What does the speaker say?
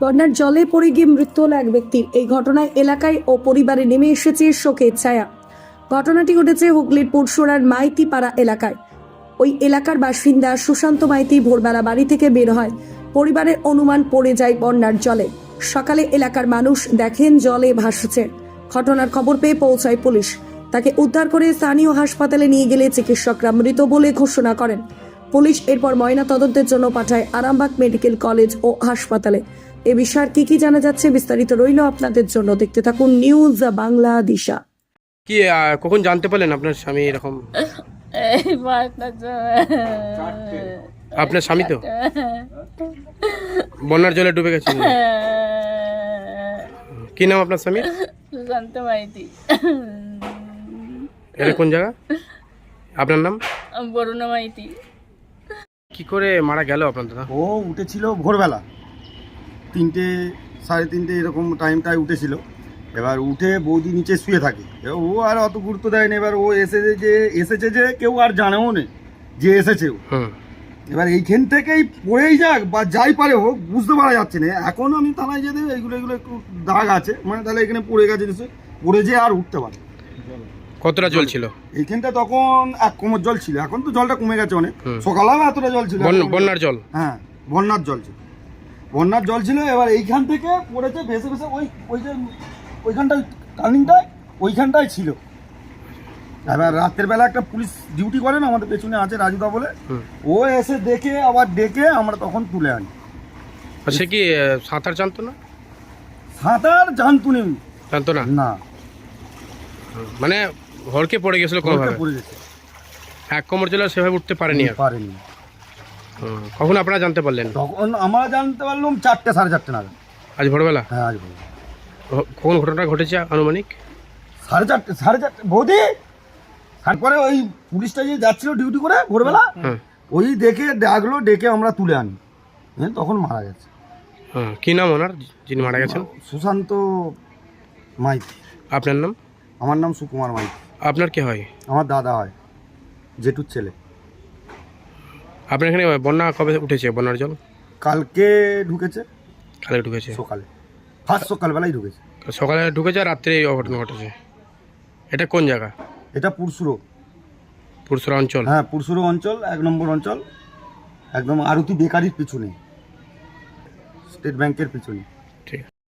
বন্যার জলে পড়ে গিয়ে মৃত্যু হলো এক ব্যক্তির। এই ঘটনায় এলাকায় ও পরিবারে নেমে এসেছে শোকের ছায়া। ঘটনাটি ঘটেছে হুগলির পুরসুরার মাইতিপাড়া এলাকায়। ওই এলাকার বাসিন্দা সুশান্ত মাইতি ভোরবেলা বাড়ি থেকে বের হয়। পরিবারের অনুমান পড়ে যায় বন্যার জলে। সকালে এলাকার মানুষ দেখেন জলে ভাসছে। ঘটনার খবর পেয়ে পৌঁছায় পুলিশ। তাকে উদ্ধার করে স্থানীয় হাসপাতালে নিয়ে গেলে চিকিৎসকরা মৃত বলে ঘোষণা করেন। পুলিশ এরপর ময়না তদন্তের জন্য পাঠায় আরামবাগ মেডিকেল কলেজ ও হাসপাতালে। এ বিষয়ে কি কি জানা যাচ্ছে বিস্তারিত রইল আপনাদের জন্য। দেখতে থাকুন নিউজ বাংলা দিশা। কি আহ, কখন জানতে পারলেন আপনার স্বামী এরকম? এই আপনার স্বামী তো? বন্যার জলে ডুবে গেছেন। কি নাম আপনার স্বামী সুশান্ত মাইতি। এটা কোন জায়গা? আপনার নাম? বরুণা মাইতি। কি করে মারা গেল আপনার দাদা? ও উঠেছিল ভোরবেলা। তিনটে সাড়ে তিনটে এরকম টাইমটায় উঠেছিল। এবার উঠে বৌদি নিচে শুয়ে থাকে। ও আর অত গুরুত্ব দেয়নি। এবার ও এসেছে যে এসেছে যে কেউ আর জানেও নেই যে এসেছে এবার এইখান থেকেই পড়েই যাক বা যাই পারে হোক বুঝতে পারা যাচ্ছে না। এখন আমি থানায় যেতে এইগুলো এগুলো একটু দাগ আছে। মানে তাহলে এখানে পড়ে গেছে পড়ে যেয়ে আর উঠতে পারে কতটা জল ছিল? এইখানটা তখন এক কোমর জল ছিল। এখন তো জলটা কমে গেছে অনেক। সকালেও এতটা জল ছিল। বন্যার জল? হ্যাঁ বন্যার জল ছিল। বন্যার জল ছিল এবার এইখান থেকে পড়েছে ভেসে ভেসে ওই ওই যে ওইখানটায় টার্নিংটায় ওইখানটায় ছিল। এবার রাতের বেলা একটা পুলিশ ডিউটি করেন আমাদের পেছনে আছে রাজুদা বলে। ও এসে দেখে আবার ডেকে আমরা তখন তুলে আনি। সে কি সাঁতার জানতো না? সাঁতার জানতু নেই জানতো না? না। মানে হড়কে পড়ে গেছিল কোনোভাবে পড়ে গেছে। এক কোমর জলে সেভাবে উঠতে পারেনি আর? পারেনি। কখন আপনারা জানতে পারলেন? তখন আমরা জানতে পারলাম চারটে সাড়ে চারটে নাগাদ। আজ ভোরবেলা? হ্যাঁ আজ ভোরবেলা। কখন ঘটনাটা ঘটেছে আনুমানিক? সাড়ে চারটে সাড়ে চারটে বৌদি! তারপরে ওই পুলিশটা যে যাচ্ছিল ডিউটি করে ভোরবেলা হ্যাঁ ওই দেখে ডাকলো ডেকে আমরা তুলে আনি। হ্যাঁ তখন মারা গেছে। হ্যাঁ কি নাম ওনার যিনি মারা গেছেন? সুশান্ত মাইতি। আপনার নাম? আমার নাম সুকুমার মাইতি। আপনার কি হয়? আমার দাদা হয় জেঠুর ছেলে। আপনার এখানে বন্যা কবে উঠেছে বন্যার জল? কালকে ঢুকেছে। কালকে ঢুকেছে? সকালে। ফার্স্ট সকালবেলায় ঢুকেছে। সকালে ঢুকেছে আর রাত্রে এই অঘটনা ঘটেছে। এটা কোন জায়গা? এটা পুরসুরো পুরসরা অঞ্চল? হ্যাঁ পুরসুরো অঞ্চল এক নম্বর অঞ্চল। একদম আরতি বেকারির পিছনে। স্টেট ব্যাংকের পিছনে।